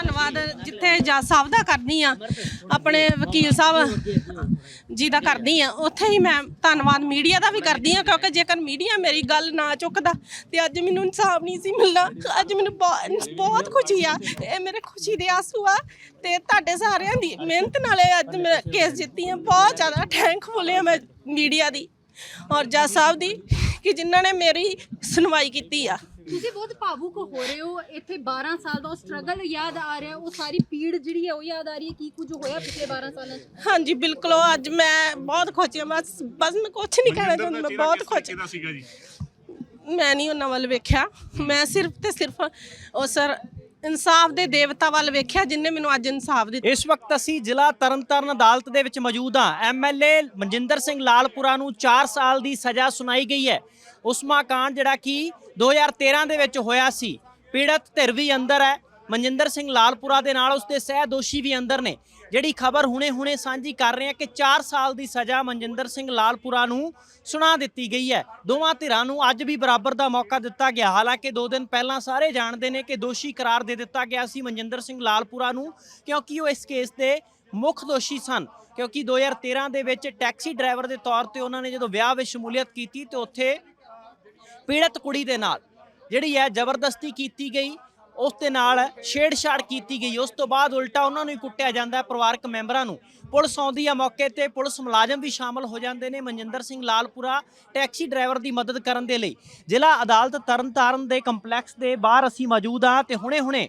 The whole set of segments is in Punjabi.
ਧੰਨਵਾਦ ਜਿੱਥੇ ਜੱਜ ਸਾਹਿਬ ਦਾ ਕਰਦੀ ਆ ਆਪਣੇ ਵਕੀਲ ਸਾਹਿਬ ਜੀ ਦਾ ਕਰਦੀ ਆ ਉੱਥੇ ਹੀ ਮੈਂ ਧੰਨਵਾਦ ਮੀਡੀਆ ਦਾ ਵੀ ਕਰਦੀ ਆ ਕਿਉਂਕਿ ਜੇਕਰ ਮੀਡੀਆ ਮੇਰੀ ਗੱਲ ਨਾ ਚੁੱਕਦਾ ਤੇ ਅੱਜ ਮੈਨੂੰ ਇਨਸਾਫ ਨਹੀਂ ਸੀ ਮਿਲਣਾ, ਅੱਜ ਮੈਨੂੰ ਬਹੁਤ ਬਹੁਤ ਖੁਸ਼ੀ ਆ, ਇਹ ਮੇਰੇ ਖੁਸ਼ੀ ਦੇ ਆਸੂ ਆ ਤੇ ਤੁਹਾਡੇ ਸਾਰਿਆਂ ਦੀ ਮਿਹਨਤ ਨਾਲੇ ਅੱਜ ਮੈਂ ਕੇਸ ਜਿੱਤੀ ਆ ਬਹੁਤ ਜ਼ਿਆਦਾ ਥੈਂਕਫੁਲ ਆ ਮੈਂ ਮੀਡੀਆ ਦੀ ਔਰ ਜੱਜ ਸਾਹਿਬ ਦੀ ਕਿ ਜਿਨ੍ਹਾਂ ਨੇ ਮੇਰੀ ਸੁਣਵਾਈ ਕੀਤੀ ਆ। ਤੁਸੀਂ ਬਹੁਤ ਭਾਵੁਕ ਹੋ ਰਹੇ ਹੋ ਇੱਥੇ 12 ਸਾਲ ਦਾ ਉਹ ਸਟਰਗਲ ਯਾਦ ਆ ਰਿਹਾ ਉਹ ਸਾਰੀ ਪੀੜ ਜਿਹੜੀ ਹੈ ਉਹ ਯਾਦ ਆ ਰਹੀ ਹੈ ਕੀ ਕੁਝ ਹੋਇਆ ਪਿਛਲੇ 12 ਸਾਲਾਂ 'ਚ? ਹਾਂਜੀ ਬਿਲਕੁਲ ਉਹ ਅੱਜ ਮੈਂ ਬਹੁਤ ਖੁਸ਼ ਹਾਂ ਬਸ ਬਸ ਮੈਂ ਕੁਝ ਨਹੀਂ ਕਹਿਣਾ ਚਾਹੁੰਦੀ ਮੈਂ ਬਹੁਤ ਖੁਸ਼ ਕਿਹਦਾ ਸੀਗਾ ਜੀ? ਮੈਂ ਨਹੀਂ ਉਹਨਾਂ ਵੱਲ ਵੇਖਿਆ ਮੈਂ ਸਿਰਫ ਤੇ ਸਿਰਫ ਉਹ ਸਰ ਇਨਸਾਫ ਦੇ ਦੇਵਤਾ ਵੱਲ ਵੇਖਿਆ ਜਿਨਨੇ ਮੈਨੂੰ ਅੱਜ ਇਨਸਾਫ ਦਿੱਤਾ। ਇਸ ਵਕਤ ਅਸੀਂ ਜ਼ਿਲ੍ਹਾ ਤਰਨਤਾਰਨ ਅਦਾਲਤ ਦੇ ਵਿੱਚ ਮੌਜੂਦ ਹਾਂ। ਐਮਐਲਏ ਮਨਜਿੰਦਰ ਸਿੰਘ ਲਾਲਪੁਰਾ ਨੂੰ 4 ਸਾਲ ਦੀ ਸਜ਼ਾ ਸੁਣਾਈ ਗਈ ਹੈ। ਉਸਮਾ ਕਾਂਡ ਜਿਹੜਾ ਕਿ 2013 ਦੇ ਵਿੱਚ ਹੋਇਆ ਸੀ। ਪੀੜਤ ਧਿਰ ਵੀ ਅੰਦਰ ਹੈ। ਮਨਜਿੰਦਰ ਸਿੰਘ ਲਾਲਪੁਰਾ ਦੇ ਨਾਲ ਉਸਦੇ ਸਹਿ ਦੋਸ਼ੀ ਵੀ ਅੰਦਰ ਨੇ। ਜਿਹੜੀ ਖਬਰ ਹੁਣੇ-ਹੁਣੇ ਸਾਂਝੀ ਕਰ ਰਹੇ ਹਾਂ ਕਿ 4 ਸਾਲ ਦੀ ਸਜ਼ਾ ਮਨਜਿੰਦਰ ਸਿੰਘ ਲਾਲਪੁਰਾ ਨੂੰ ਸੁਣਾ ਦਿੱਤੀ ਗਈ ਹੈ। ਦੋਵਾਂ ਧਿਰਾਂ ਨੂੰ ਅੱਜ ਵੀ ਬਰਾਬਰ ਦਾ ਮੌਕਾ ਦਿੱਤਾ ਗਿਆ। ਹਾਲਾਂਕਿ 2 ਦਿਨ ਪਹਿਲਾਂ ਸਾਰੇ ਜਾਣਦੇ ਨੇ ਕਿ ਦੋਸ਼ੀ ਕਰਾਰ ਦੇ ਦਿੱਤਾ ਗਿਆ ਸੀ ਮਨਜਿੰਦਰ ਸਿੰਘ ਲਾਲਪੁਰਾ ਨੂੰ, ਕਿਉਂਕਿ ਉਹ ਇਸ ਕੇਸ ਦੇ ਮੁੱਖ ਦੋਸ਼ੀ ਸਨ। ਕਿਉਂਕਿ 2013 ਦੇ ਵਿੱਚ ਟੈਕਸੀ ਡਰਾਈਵਰ ਦੇ ਤੌਰ ਤੇ ਉਹਨਾਂ ਨੇ ਜਦੋਂ ਵਿਆਹ ਵਿੱਚ ਸ਼ਮੂਲੀਅਤ ਕੀਤੀ ਤੇ ਉੱਥੇ ਪੀੜਤ ਕੁੜੀ ਦੇ ਨਾਲ ਜਿਹੜੀ ਹੈ ਜ਼ਬਰਦਸਤੀ ਕੀਤੀ ਗਈ। ਉਸ ਦੇ ਨਾਲ ਛੇੜਛਾੜ ਕੀਤੀ ਗਈ। ਉਸ ਤੋਂ ਬਾਅਦ ਉਲਟਾ ਉਹਨਾਂ ਨੂੰ ਹੀ ਕੁੱਟਿਆ ਜਾਂਦਾ ਪਰਿਵਾਰਕ ਮੈਂਬਰਾਂ ਨੂੰ। ਪੁਲਿਸ ਆਉਂਦੀ ਆ ਮੌਕੇ ਤੇ। ਪੁਲਿਸ ਮੁਲਾਜ਼ਮ ਵੀ ਸ਼ਾਮਲ ਹੋ ਜਾਂਦੇ ਨੇ ਮਨਜਿੰਦਰ ਸਿੰਘ ਲਾਲਪੁਰਾ, ਟੈਕਸੀ ਡਰਾਈਵਰ ਦੀ ਮਦਦ ਕਰਨ ਦੇ ਲਈ। ਜ਼ਿਲ੍ਹਾ ਅਦਾਲਤ ਤਰਨਤਾਰਨ ਦੇ ਕੰਪਲੈਕਸ ਦੇ ਬਾਹਰ ਅਸੀਂ ਮੌਜੂਦ ਆ ਤੇ ਹੁਣੇ-ਹੁਣੇ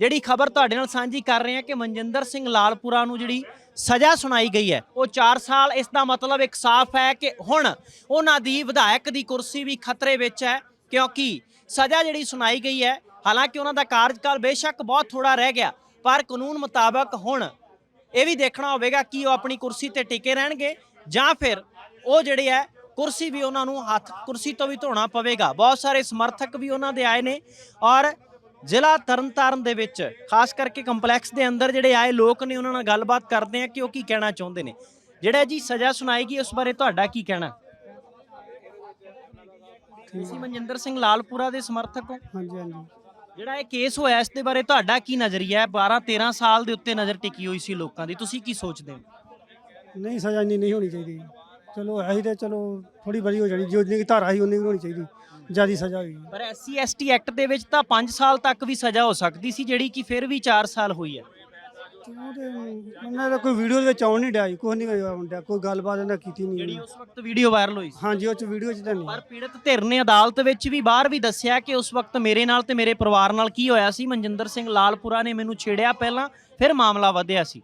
ਜਿਹੜੀ ਖਬਰ ਤੁਹਾਡੇ ਨਾਲ ਸਾਂਝੀ ਕਰ ਰਹੇ ਹਾਂ ਕਿ ਮਨਜਿੰਦਰ ਸਿੰਘ ਲਾਲਪੁਰਾ ਨੂੰ ਜਿਹੜੀ ਸਜ਼ਾ ਸੁਣਾਈ ਗਈ ਹੈ, ਉਹ 4 ਸਾਲ, ਇਸ ਦਾ ਮਤਲਬ ਇੱਕ ਸਾਫ਼ ਹੈ ਕਿ ਹੁਣ ਉਹਨਾਂ ਦੀ ਵਿਧਾਇਕ ਦੀ ਕੁਰਸੀ ਵੀ ਖਤਰੇ ਵਿੱਚ ਹੈ ਕਿਉਂਕਿ ਸਜ਼ਾ ਜਿਹੜੀ ਸੁਣਾਈ ਗਈ ਹੈ ਹਾਲਾਂਕਿ ਉਹਨਾਂ ਦਾ ਕਾਰਜਕਾਲ ਬੇਸ਼ੱਕ ਬਹੁਤ ਥੋੜਾ ਰਹਿ ਗਿਆ ਪਰ ਕਾਨੂੰਨ ਮੁਤਾਬਕ ਹੁਣ ਇਹ ਵੀ ਦੇਖਣਾ ਹੋਵੇਗਾ ਕਿ ਉਹ ਆਪਣੀ ਕੁਰਸੀ ਤੇ ਟਿਕੇ ਰਹਿਣਗੇ ਜਾਂ ਫਿਰ ਉਹ ਜਿਹੜੇ ਹੈ ਕੁਰਸੀ ਵੀ ਉਹਨਾਂ ਨੂੰ ਹੱਥ ਕੁਰਸੀ ਤੋਂ ਵੀ ਧੋਣਾ ਪਵੇਗਾ। ਬਹੁਤ ਸਾਰੇ ਸਮਰਥਕ ਵੀ ਉਹਨਾਂ ਦੇ ਆਏ ਨੇ ਔਰ ਜ਼ਿਲ੍ਹਾ ਤਰਨਤਾਰਨ ਦੇ ਵਿੱਚ ਖਾਸ ਕਰਕੇ ਕੰਪਲੈਕਸ ਦੇ ਅੰਦਰ ਜਿਹੜੇ ਆਏ ਲੋਕ ਨੇ ਉਹਨਾਂ ਨਾਲ ਗੱਲਬਾਤ ਕਰਦੇ ਆ ਕਿ ਉਹ ਕੀ ਕਹਿਣਾ ਚਾਹੁੰਦੇ ਨੇ। ਜਿਹੜਾ ਜੀ ਸਜ਼ਾ ਸੁਣਾਏਗੀ ਉਸ ਬਾਰੇ ਤੁਹਾਡਾ ਕੀ ਕਹਿਣਾ? ਤੁਸੀਂ ਮਨਜਿੰਦਰ ਸਿੰਘ ਲਾਲਪੁਰਾ ਦੇ ਸਮਰਥਕ ਹੋ? ਹਾਂਜੀ ਹਾਂਜੀ। ਜਿਹੜਾ ਇਹ ਕੇਸ ਹੋਇਆ ਇਸ ਦੇ ਬਾਰੇ ਤੁਹਾਡਾ ਕੀ ਨਜ਼ਰੀਆ ਹੈ? 12 13 ਸਾਲ ਦੇ ਉੱਤੇ ਨਜ਼ਰ ਟਿਕੀ ਹੋਈ ਸੀ ਲੋਕਾਂ ਦੀ। ਤੁਸੀਂ ਕੀ ਸੋਚਦੇ ਹੋ? ਨਹੀਂ ਸਜ਼ਾ ਇੰਨੀ ਨਹੀਂ ਹੋਣੀ ਚਾਹੀਦੀ। ਚਲੋ ਐਹੀ ਤੇ ਚਲੋ ਥੋੜੀ ਬੜੀ ਹੋ ਜਾਣੀ। ਜੋ ਜਿੰਨੀ ਕੁ ਧਾਰਾ ਸੀ ਉਨੀ ਕੁ ਹੋਣੀ ਚਾਹੀਦੀ। ਜਿਆਦੀ ਸਜ਼ਾ ਹੋਈ। ਪਰ ਐਸਸੀ ਐਸਟੀ ਐਕਟ ਦੇ ਵਿੱਚ ਤਾਂ 5 ਸਾਲ ਤੱਕ ਵੀ ਸਜ਼ਾ ਹੋ ਸਕਦੀ ਸੀ ਜਿਹੜੀ ਕਿ ਫਿਰ ਵੀ 4 ਸਾਲ ਹੋਈ ਹੈ। ਤੇ ਉਹ ਤੇ ਉਹਨਾਂ ਦਾ ਕੋਈ ਵੀਡੀਓ ਦੇ ਵਿੱਚ ਆਉਣ ਨਹੀਂ ਡਿਆ ਜੀ, ਕੁਛ ਨਹੀਂ ਆਉਣ ਡਿਆ ਕੋਈ ਗੱਲਬਾਤ ਇਹਨਾਂ ਕੀਤੀ ਜਿਹੜੀ ਨਹੀਂ ਉਸ ਵਕਤ ਵੀਡੀਓ ਵਾਇਰਲ ਹੋਈ ਸੀ। ਹਾਂਜੀ ਉਹ ਚ ਵੀਡੀਓ ਚ ਤਾਂ ਨਹੀਂ। ਪਰ ਪੀੜਤ ਧਿਰ ਨੇ ਅਦਾਲਤ ਵਿੱਚ ਵੀ ਬਾਹਰ ਵੀ ਦੱਸਿਆ ਕਿ ਉਸ ਵਕਤ ਮੇਰੇ ਨਾਲ ਤੇ ਮੇਰੇ ਪਰਿਵਾਰ ਨਾਲ ਕੀ ਹੋਇਆ ਸੀ। ਮਨਜਿੰਦਰ ਸਿੰਘ ਲਾਲਪੁਰਾ ਨੇ ਮੈਨੂੰ ਛੇੜਿਆ ਪਹਿਲਾਂ ਫਿਰ ਮਾਮਲਾ ਵਧਿਆ ਸੀ।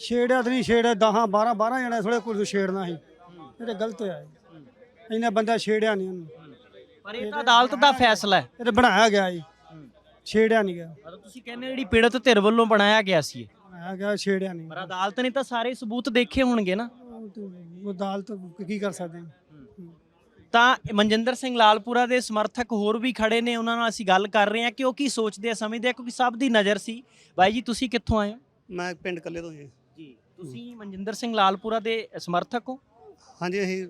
ਛੇੜਿਆ ਤਾਂ ਨਹੀਂ ਛੇੜਿਆ 10 12 12 ਜਣਾ ਥੋੜੇ ਕੋਈ ਛੇੜਨਾ ਸੀ। ਇਹ ਤਾਂ ਗਲਤ ਹੋਇਆ ਜੀ। ਬੰਦਾ ਛੇੜਿਆ ਨਹੀਂ ਉਹਨੂੰ। ਪਰ ਇਹ ਤਾਂ ਅਦਾਲਤ ਦਾ ਫੈਸਲਾ ਹੈ। ਇਹ ਤਾਂ ਬਣਾਇਆ ਗਿਆ ਜੀ। ਛੇੜਿਆ ਨਹੀਂ ਗਿਆ। ਮਤਲਬ ਤੁਸੀਂ ਕਹਿੰਦੇ ਹੋ ਜਿਹੜੀ ਪੀੜਤ ਧਿਰ ਵੱਲੋਂ ਬਣਾਇਆ ਗਿਆ ਸੀ ਇਹ। ਬਣਾਇਆ ਗਿਆ ਛੇੜਿਆ ਨਹੀਂ ਪਰ ਅਦਾਲਤ ਨੇ ਤਾਂ ਸਾਰੇ ਸਬੂਤ ਦੇਖੇ ਹੋਣਗੇ ਨਾ। ਉਹ ਤੇ ਉਹ ਅਦਾਲਤ ਕੀ ਕਰ ਸਕਦੇ ਹਾਂ। ਤਾਂ ਮਨਜਿੰਦਰ ਸਿੰਘ ਲਾਲਪੁਰਾ ਦੇ ਸਮਰਥਕ ਹੋਰ ਵੀ ਖੜੇ ਨੇ ਉਹਨਾਂ ਨਾਲ ਅਸੀਂ ਗੱਲ ਕਰ ਰਹੇ ਹਾਂ ਕਿ ਉਹ ਕੀ ਸੋਚਦੇ ਆ ਸਮਝਦੇ ਆ ਕਿਉਂਕਿ ਸਭ ਦੀ ਨਜ਼ਰ ਸੀ। ਬਾਈ ਜੀ ਤੁਸੀਂ ਕਿੱਥੋਂ ਆਏ ਹੋ? ਮੈਂ ਪਿੰਡ ਕੱਲੇ ਤੋਂ ਜੀ। ਜੀ ਤੁਸੀਂ ਮਨਜਿੰਦਰ ਸਿੰਘ ਲਾਲਪੁਰਾ ਦੇ ਸਮਰਥਕ ਹੋ? ਹਾਂਜੀ ਅਸੀਂ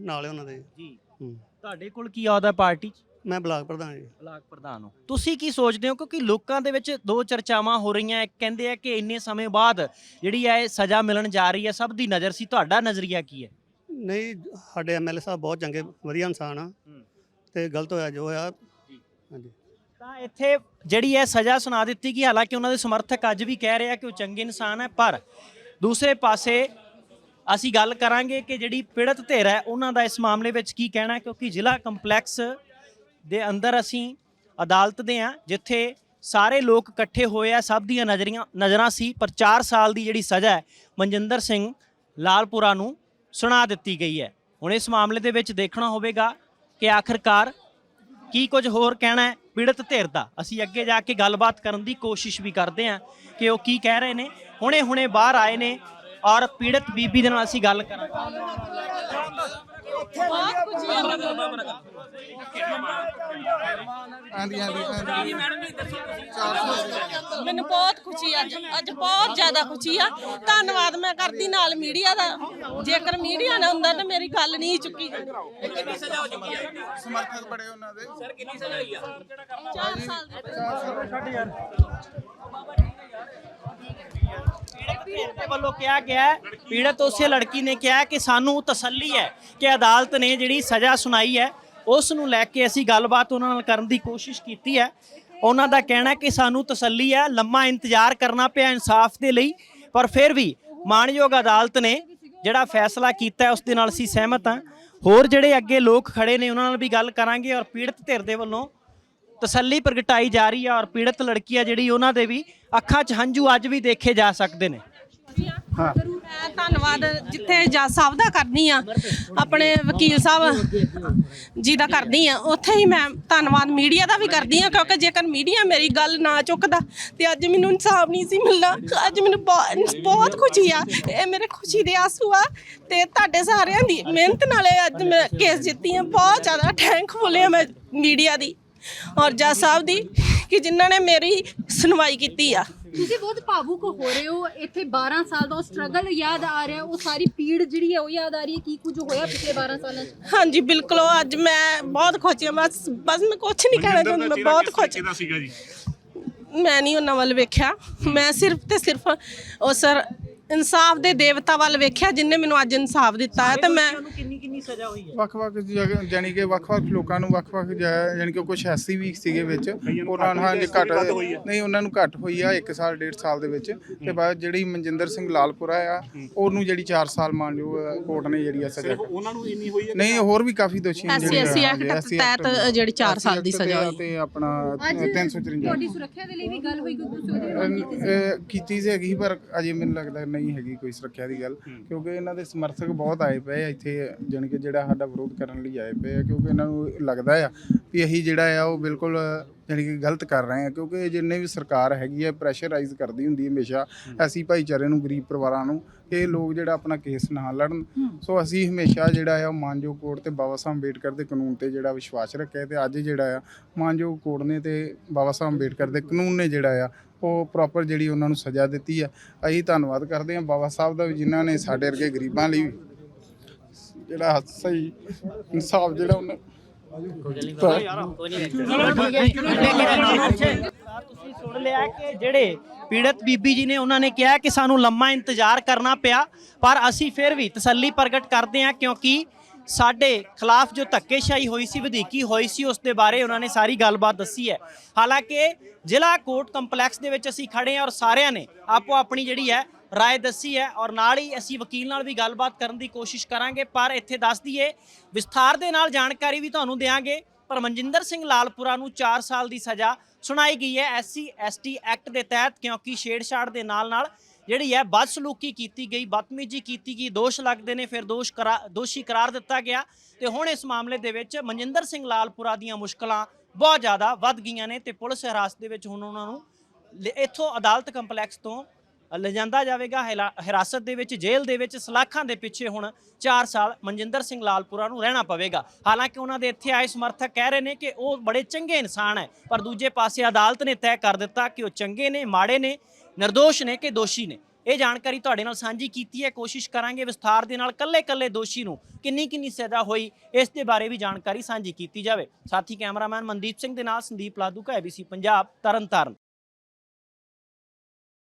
ਨਾਲ ਹੀ ਉਹਨਾਂ ਦੇ। ਜੀ। ਹੂੰ। ਤੁਹਾਡੇ ਕੋਲ ਕੀ ਆਉਦਾ ਪਾਰਟੀ 'ਚ? ਮੈਂ ਬਲਾਕ ਪ੍ਰਧਾਨ ਜੀ। ਬਲਾਕ ਪ੍ਰਧਾਨ ਹੋ। ਤੁਸੀਂ ਕੀ ਸੋਚਦੇ ਹੋ? ਕਿਉਂਕਿ ਲੋਕਾਂ ਦੇ ਵਿੱਚ ਦੋ ਚਰਚਾਵਾਂ ਹੋ ਰਹੀਆਂ ਇੱਕ ਕਹਿੰਦੇ ਆ ਕਿ ਇੰਨੇ ਸਮੇਂ ਬਾਅਦ ਜਿਹੜੀ ਹੈ ਇਹ ਸਜ਼ਾ ਮਿਲਣ ਜਾ ਰਹੀ ਹੈ ਸਭ ਦੀ ਨਜ਼ਰ ਸੀ। ਤੁਹਾਡਾ ਨਜ਼ਰੀਆ ਕੀ ਹੈ ਨਹੀਂ ਸਾਡੇ ਐਮਐਲਏ ਸਾਹਿਬ ਬਹੁਤ ਚੰਗੇ ਵਧੀਆ ਇਨਸਾਨ ਆ। ਤੇ ਗਲਤ ਹੋਇਆ ਜੋ ਹੋਇਆ। ਹਾਂਜੀ। ਤਾਂ ਇੱਥੇ ਜਿਹੜੀ ਹੈ ਸਜ਼ਾ ਸੁਣਾ ਦਿੱਤੀ ਗਈ। ਹਾਲਾਂਕਿ ਉਹਨਾਂ ਦੇ ਸਮਰਥਕ ਅੱਜ ਵੀ ਕਹਿ ਰਹੇ ਆ ਕਿ ਉਹ ਚੰਗੇ ਇਨਸਾਨ ਹੈ ਪਰ ਦੂਸਰੇ ਪਾਸੇ ਅਸੀਂ ਗੱਲ ਕਰਾਂਗੇ ਕਿ ਜਿਹੜੀ ਪੀੜਤ ਧਿਰ ਹੈ ਉਹਨਾਂ ਦਾ ਇਸ ਮਾਮਲੇ ਵਿੱਚ ਕੀ ਕਹਿਣਾ ਹੈ? ਕਿਉਂਕਿ ਜ਼ਿਲ੍ਹਾ ਕੰਪਲੈਕਸ ਦੇ ਅੰਦਰ ਅਸੀਂ ਅਦਾਲਤ ਦੇ ਆ ਜਿੱਥੇ ਸਾਰੇ ਲੋਕ ਇਕੱਠੇ ਹੋਏ ਆ, ਸਭ ਦੀਆਂ ਨਜ਼ਰੀਆਂ ਨਜ਼ਰਾਂ ਸੀ, ਪਰ 4 ਸਾਲ ਦੀ ਜਿਹੜੀ ਸਜ਼ਾ ਹੈ, ਮਨਜਿੰਦਰ ਸਿੰਘ ਲਾਲਪੁਰਾ ਨੂੰ ਸੁਣਾ ਦਿੱਤੀ ਗਈ ਹੈ। ਹੁਣ ਇਸ ਮਾਮਲੇ ਦੇ ਵਿੱਚ ਦੇਖਣਾ ਹੋਵੇਗਾ ਕਿ ਆਖਰਕਾਰ ਕੀ ਕੁਝ ਹੋਰ ਕਹਿਣਾ ਹੈ, ਪੀੜਤ ਧਿਰ ਦਾ। ਅਸੀਂ ਅੱਗੇ ਜਾ ਕੇ ਗੱਲਬਾਤ ਕਰਨ ਦੀ ਕੋਸ਼ਿਸ਼ ਵੀ ਕਰਦੇ ਹਾਂ ਕਿ ਉਹ ਕੀ ਕਹਿ ਰਹੇ ਨੇ। ਹੁਣੇ ਹੁਣੇ ਬਾਹਰ ਆਏ ਨੇ ਔਰ ਪੀੜਤ ਬੀਬੀ ਦੇ ਨਾਲ ਅਸੀਂ ਗੱਲ ਕਰਾਂਗੇ। ਮੈਨੂੰ ਬਹੁਤ ਖੁਸ਼ੀ ਅੱਜ ਅੱਜ ਬਹੁਤ ਜ਼ਿਆਦਾ ਖੁਸ਼ੀ ਆ। ਧੰਨਵਾਦ ਮੈਂ ਕਰਦੀ ਨਾਲ ਮੀਡੀਆ ਦਾ। ਜੇਕਰ ਮੀਡੀਆ ਨਾ ਹੁੰਦਾ ਤਾਂ ਮੇਰੀ ਗੱਲ ਨਹੀਂ ਚੁੱਕੀ। ਸਮਰਥਕ ਬੜੇ ਉਹਨਾਂ ਦੇ। 4 ਸਾਲ ਦੀ। ਦੇ। ਵੱਲੋਂ ਕਿਹਾ ਗਿਆ ਹੈ ਪੀੜਤ ਉਸੇ ਲੜਕੀ ਨੇ ਕਿਹਾ ਕਿ ਸਾਨੂੰ ਤਸੱਲੀ ਹੈ ਕਿ ਅਦਾਲਤ ਨੇ ਜਿਹੜੀ ਸਜ਼ਾ ਸੁਣਾਈ ਹੈ ਉਸ ਨੂੰ ਲੈ ਕੇ ਅਸੀਂ ਗੱਲਬਾਤ ਉਹਨਾਂ ਨਾਲ ਕਰਨ ਦੀ ਕੋਸ਼ਿਸ਼ ਕੀਤੀ ਹੈ। ਉਹਨਾਂ ਦਾ ਕਹਿਣਾ ਕਿ ਸਾਨੂੰ ਤਸੱਲੀ ਹੈ, ਲੰਮਾ ਇੰਤਜ਼ਾਰ ਕਰਨਾ ਪਿਆ ਇਨਸਾਫ ਦੇ ਲਈ, ਪਰ ਫਿਰ ਵੀ ਮਾਣਯੋਗ ਅਦਾਲਤ ਨੇ ਜਿਹੜਾ ਫੈਸਲਾ ਕੀਤਾ ਉਸ ਦੇ ਨਾਲ ਅਸੀਂ ਸਹਿਮਤ ਹਾਂ। ਹੋਰ ਜਿਹੜੇ ਅੱਗੇ ਲੋਕ ਖੜੇ ਨੇ, ਉਹਨਾਂ ਨਾਲ ਵੀ ਗੱਲ ਕਰਾਂਗੇ ਔਰ ਪੀੜਤ ਧਿਰ ਦੇ ਵੱਲੋਂ ਤਸੱਲੀ ਪ੍ਰਗਟਾਈ ਜਾ ਰਹੀ ਹੈ ਔਰ ਪੀੜਤ ਲੜਕੀ ਆ ਜਿਹੜੀ ਉਹਨਾਂ ਦੇ ਵੀ ਅੱਖਾਂ 'ਚ ਹੰਝੂ ਅੱਜ ਵੀ ਦੇਖੇ ਜਾ ਸਕਦੇ ਨੇ। ਮੈਂ ਧੰਨਵਾਦ ਜਿੱਥੇ ਜੱਜ ਸਾਹਿਬ ਦਾ ਕਰਦੀ ਆ ਆਪਣੇ ਵਕੀਲ ਸਾਹਿਬ ਜੀ ਦਾ ਕਰਦੀ ਆ ਉੱਥੇ ਹੀ ਮੈਂ ਧੰਨਵਾਦ ਮੀਡੀਆ ਦਾ ਵੀ ਕਰਦੀ ਆ ਕਿਉਂਕਿ ਜੇਕਰ ਮੀਡੀਆ ਮੇਰੀ ਗੱਲ ਨਾ ਚੁੱਕਦਾ ਤੇ ਅੱਜ ਮੈਨੂੰ ਇਨਸਾਫ ਨਹੀਂ ਸੀ ਮਿਲਣਾ, ਅੱਜ ਮੈਨੂੰ ਬਹੁਤ ਬਹੁਤ ਖੁਸ਼ੀ ਆ, ਇਹ ਮੇਰੇ ਖੁਸ਼ੀ ਦੇ ਆਂਸੂ ਆ ਤੇ ਤੁਹਾਡੇ ਸਾਰਿਆਂ ਦੀ ਮਿਹਨਤ ਨਾਲੇ ਅੱਜ ਮੈਂ ਕੇਸ ਜਿੱਤੀ ਆ ਬਹੁਤ ਜ਼ਿਆਦਾ ਥੈਂਕਫੁਲ ਆ ਮੈਂ ਮੀਡੀਆ ਦੀ ਔਰ ਜੱਜ ਸਾਹਿਬ ਦੀ ਕਿ ਜਿਨ੍ਹਾਂ ਨੇ ਮੇਰੀ ਸੁਣਵਾਈ ਕੀਤੀ ਆ। ਤੁਸੀਂ ਬਹੁਤ ਭਾਵੁਕ ਹੋ ਰਹੇ ਹੋ। ਇੱਥੇ 12 ਸਾਲ ਦਾ ਸਟਰਗਲ ਯਾਦ ਆ ਰਿਹਾ। ਉਹ ਸਾਰੀ ਪੀੜ ਜਿਹੜੀ ਹੈ ਉਹ ਯਾਦ ਆ ਰਹੀ ਹੈ। ਕੀ ਕੁਝ ਹੋਇਆ ਪਿਛਲੇ 12 ਸਾਲਾਂ 'ਚ? ਹਾਂਜੀ ਬਿਲਕੁਲ। ਉਹ ਅੱਜ ਮੈਂ ਬਹੁਤ ਖੁਸ਼ ਹਾਂ। ਬਸ ਬਸ ਮੈਂ ਕੁਝ ਨਹੀਂ ਕਹਿਣਾ ਚਾਹੁੰਦੀ। ਮੈਂ ਬਹੁਤ ਖੁਸ਼। ਕਿਹਦਾ ਸੀਗਾ ਜੀ? ਮੈਂ ਨਹੀਂ ਉਹਨਾਂ ਵੱਲ ਵੇਖਿਆ। ਮੈਂ ਸਿਰਫ ਤੇ ਸਿਰਫ ਉਹ ਸਰ ਇਨਸਾਫ ਦੇ ਦੇਵਤਾ ਵੱਲ ਵੇਖਿਆ ਜਿਨਨੇ ਮੈਨੂੰ ਅੱਜ ਇਨਸਾਫ ਦਿੱਤਾ ਹੈ। ਤੇ ਮੈਂ ਕਿੰਨੀ ਕਿੰਨੀ ਸਜ਼ਾ ਹੋਈ ਹੈ। ਵੱਖ-ਵੱਖ ਜਗ੍ਹਾ ਜਾਣੀ ਕਿ ਵੱਖ-ਵੱਖ ਲੋਕਾਂ ਨੂੰ ਵੱਖ-ਵੱਖ ਜਾ- ਜਾਣੀ ਕਿ ਕੁਝ ਐਸੀ ਵੀ ਸੀਗੇ ਵਿੱਚ ਉਹਨਾਂ ਨੂੰ ਹਾਂਜੀ ਘੱਟ ਨਹੀਂ ਉਹਨਾਂ ਨੂੰ ਘੱਟ ਹੋਈ ਆ 1 ਸਾਲ 1.5 ਸਾਲ ਦੇ ਵਿੱਚ। ਤੇ ਬਾਅਦ ਜਿਹੜੀ ਮਨਜਿੰਦਰ ਸਿੰਘ ਲਾਲਪੁਰਾ ਆ ਉਹਨੂੰ ਜਿਹੜੀ 4 ਸਾਲ ਮੰਨ ਲਿਓ ਕੋਰਟ ਨੇ ਜਿਹੜੀ ਆ ਸਜ਼ਾ ਉਹਨਾਂ ਨੂੰ ਇੰਨੀ ਹੋਈ ਹੈ ਨਹੀਂ ਹੋਰ ਵੀ ਕਾਫੀ ਦੋਸ਼ੀ ਨੇ ਜਿਹੜੇ ਹਾਂਜੀ, ਐਕਟ ਤਹਿਤ ਜਿਹੜੀ 4 ਸਾਲ ਦੀ ਸਜ਼ਾ ਹੋਈ। ਤੇ ਆਪਣਾ ਅੱਜ 353 ਤੁਹਾਡੀ ਸੁਰੱਖਿਆ ਦੇ ਲਈ ਵੀ ਗੱਲ ਹੋਈ ਕਿਉਂਕਿ ਤੁਸੀਂ ਕੀਤੀ ਸੀ। ਅਹ ਕੀਤੀ ਸੀ ਹੈਗੀ ਪਰ ਅਜੇ ਮੈਨੂੰ ਲੱਗਦਾ ਨਹੀਂ ਹੈਗੀ ਕੋਈ ਸੁਰੱਖਿਆ ਦੀ ਗੱਲ ਕਿਉਂਕਿ ਇਹਨਾਂ ਦੇ ਸਮਰਥਕ ਬਹੁਤ ਆਏ ਪਏ ਆ ਇੱਥੇ ਜਾਣੀ ਕਿ ਜਿਹੜਾ ਸਾਡਾ ਵਿਰੋਧ ਕਰਨ ਲਈ ਆਏ ਪਏ ਆ ਕਿਉਂਕਿ ਇਹਨਾਂ ਨੂੰ ਲੱਗਦਾ ਆ ਵੀ ਅਸੀਂ ਜਿਹੜਾ ਆ ਉਹ ਬਿਲਕੁਲ ਜਾਣੀ ਕਿ ਗਲਤ ਕਰ ਰਹੇ ਆ ਕਿਉਂਕਿ ਜਿੰਨੇ ਵੀ ਸਰਕਾਰ ਹੈਗੀ ਹੈ ਪ੍ਰੈਸ਼ਰਾਈਜ਼ ਕਰਦੀ ਹੁੰਦੀ ਹੈ ਹਮੇਸ਼ਾ। ਐਸੀ ਭਾਈਚਾਰੇ ਨੂੰ ਗਰੀਬ ਪਰਿਵਾਰਾਂ ਨੂੰ ਕਿ ਇਹ ਲੋਕ ਜਿਹੜਾ ਆਪਣਾ ਕੇਸ ਨਾ ਲੜਨ। ਸੋ ਅਸੀਂ ਹਮੇਸ਼ਾ ਜਿਹੜਾ ਆ ਮਾਨਯੋਗ ਕੋਰਟ ਤੇ ਬਾਬਾ ਸਾਹਿਬ ਅੰਬੇਡਕਰ ਦੇ ਕਾਨੂੰਨ ਤੇ ਜਿਹੜਾ ਵਿਸ਼ਵਾਸ ਰੱਖਿਆ ਤੇ ਅੱਜ ਜਿਹੜਾ ਆ ਮਾਨਯੋਗ ਕੋਰਟ ਨੇ ਤੇ ਬਾਬਾ ਸਾਹਿਬ ਅੰਬੇਡਕਰ ਦੇ ਕਾਨੂੰਨ ਨੇ ਜਿਹੜਾ ਆ ਉਹ ਪ੍ਰੋਪਰ ਜਿਹੜੀ ਉਹਨਾਂ ਨੂੰ ਸਜ਼ਾ ਦਿੱਤੀ ਆ। ਅਸੀਂ ਧੰਨਵਾਦ ਕਰਦੇ ਹਾਂ ਬਾਬਾ ਸਾਹਿਬ ਦਾ ਵੀ ਜਿਨ੍ਹਾਂ ਨੇ ਸਾਡੇ ਵਰਗੇ ਗਰੀਬਾਂ ਲਈ ਜਿਹੜਾ ਸਹੀ ਇਨਸਾਫ ਜਿਹੜਾ ਉਹਨਾਂ ਤੁਸੀਂ ਸੁਣ ਲਿਆ ਕਿ ਜਿਹੜੇ ਪੀੜਤ ਬੀਬੀ ਜੀ ਨੇ ਉਹਨਾਂ ਨੇ ਕਿਹਾ ਕਿ ਸਾਨੂੰ ਲੰਮਾ ਇੰਤਜ਼ਾਰ ਕਰਨਾ ਪਿਆ, ਪਰ ਅਸੀਂ ਫਿਰ ਵੀ ਤਸੱਲੀ ਪ੍ਰਗਟ ਕਰਦੇ ਹਾਂ ਕਿਉਂਕਿ ਸਾਡੇ ਖਿਲਾਫ ਜੋ ਧੱਕੇਸ਼ਾਹੀ ਹੋਈ ਸੀ, ਵਧੀਕੀ ਹੋਈ ਸੀ, ਉਸ ਦੇ ਬਾਰੇ ਉਹਨਾਂ ਨੇ ਸਾਰੀ ਗੱਲਬਾਤ ਦੱਸੀ ਹੈ। ਹਾਲਾਂਕਿ ਜ਼ਿਲ੍ਹਾ ਕੋਰਟ ਕੰਪਲੈਕਸ ਦੇ ਵਿੱਚ ਅਸੀਂ ਖੜੇ ਹਾਂ ਔਰ ਸਾਰਿਆਂ ਨੇ ਆਪੋ ਆਪਣੀ ਜਿਹੜੀ ਹੈ ਰਾਏ ਦੱਸੀ ਹੈ ਔਰ ਨਾਲ ਹੀ ਅਸੀਂ ਵਕੀਲ ਨਾਲ ਵੀ ਗੱਲਬਾਤ ਕਰਨ ਦੀ ਕੋਸ਼ਿਸ਼ ਕਰਾਂਗੇ, ਪਰ ਇੱਥੇ ਦੱਸ ਦਈਏ, ਵਿਸਥਾਰ ਦੇ ਨਾਲ ਜਾਣਕਾਰੀ ਵੀ ਤੁਹਾਨੂੰ ਦੇਵਾਂਗੇ ਪਰ ਮਨਜਿੰਦਰ ਸਿੰਘ ਲਾਲਪੁਰਾ ਨੂੰ 4 ਸਾਲ ਦੀ ਸਜ਼ਾ ਸੁਣਾਈ ਗਈ ਹੈ ਐਸਸੀ ਐਸਟੀ ਐਕਟ ਦੇ ਤਹਿਤ, ਕਿਉਂਕਿ ਛੇੜਛਾੜ ਦੇ ਨਾਲ ਨਾਲ ਜਿਹੜੀ ਹੈ ਬਦਸਲੂਕੀ ਕੀਤੀ ਗਈ, ਬਦਤਮੀਜੀ ਕੀਤੀ ਗਈ, ਦੋਸ਼ ਲੱਗਦੇ ਨੇ, ਫਿਰ ਦੋਸ਼ ਕਰਾ, ਦੋਸ਼ੀ ਕਰਾਰ ਦਿੱਤਾ ਗਿਆ। ਤੇ ਹੁਣ ਇਸ ਮਾਮਲੇ ਦੇ ਵਿੱਚ ਮਨਜਿੰਦਰ ਸਿੰਘ ਲਾਲਪੁਰਾ ਦੀਆਂ ਮੁਸ਼ਕਲਾਂ ਬਹੁਤ ਜ਼ਿਆਦਾ ਵੱਧ ਗਈਆਂ ਨੇ ਤੇ ਪੁਲਿਸ ਹਿਰਾਸਤ ਦੇ ਵਿੱਚ ਹੁਣ ਉਹਨਾਂ ਨੂੰ ਇੱਥੋਂ ਅਦਾਲਤ ਕੰਪਲੈਕਸ ਤੋਂ ਲਿਜਾਂਦਾ ਜਾਵੇਗਾ। ਹਿਲਾ- ਹਿਰਾਸਤ ਦੇ ਵਿੱਚ, ਜੇਲ੍ਹ ਦੇ ਵਿੱਚ, ਸਲਾਖਾਂ ਦੇ ਪਿੱਛੇ ਹੁਣ 4 ਸਾਲ ਮਨਜਿੰਦਰ ਸਿੰਘ ਲਾਲਪੁਰਾ ਨੂੰ ਰਹਿਣਾ ਪਵੇਗਾ। ਹਾਲਾਂਕਿ ਉਹਨਾਂ ਦੇ ਇੱਥੇ ਆਏ ਸਮਰਥਕ ਕਹਿ ਰਹੇ ਨੇ ਕਿ ਉਹ ਬੜੇ ਚੰਗੇ ਇਨਸਾਨ ਹੈ, ਪਰ ਦੂਜੇ ਪਾਸੇ ਅਦਾਲਤ ਨੇ ਤੈਅ ਕਰ ਦਿੱਤਾ ਕਿ ਉਹ ਚੰਗੇ ਨੇ, ਮਾੜੇ ਨੇ નિર્ਦੋਸ਼ ਨੇ ਕਿ ਦੋਸ਼ੀ ਨੇ। ਇਹ ਜਾਣਕਾਰੀ ਤੁਹਾਡੇ ਨਾਲ ਸਾਂਝੀ ਕੀਤੀ ਹੈ। ਕੋਸ਼ਿਸ਼ ਕਰਾਂਗੇ ਵਿਸਥਾਰ ਦੇ ਨਾਲ ਕੱਲੇ-ਕੱਲੇ ਦੋਸ਼ੀ ਨੂੰ ਕਿੰਨੀ ਕਿੰਨੀ ਸਜ਼ਾ ਹੋਈ, ਇਸ ਦੇ ਬਾਰੇ ਵੀ ਜਾਣਕਾਰੀ ਸਾਂਝੀ ਕੀਤੀ ਜਾਵੇ। ਸਾਥੀ ਕੈਮਰਾਮੈਨ ਮਨਦੀਪ ਸਿੰਘ ਦੇ ਨਾਲ ਸੰਦੀਪ ਲਾਦੂ ਕਾ ABC ਪੰਜਾਬ, ਤਰਨਤਾਰਨ।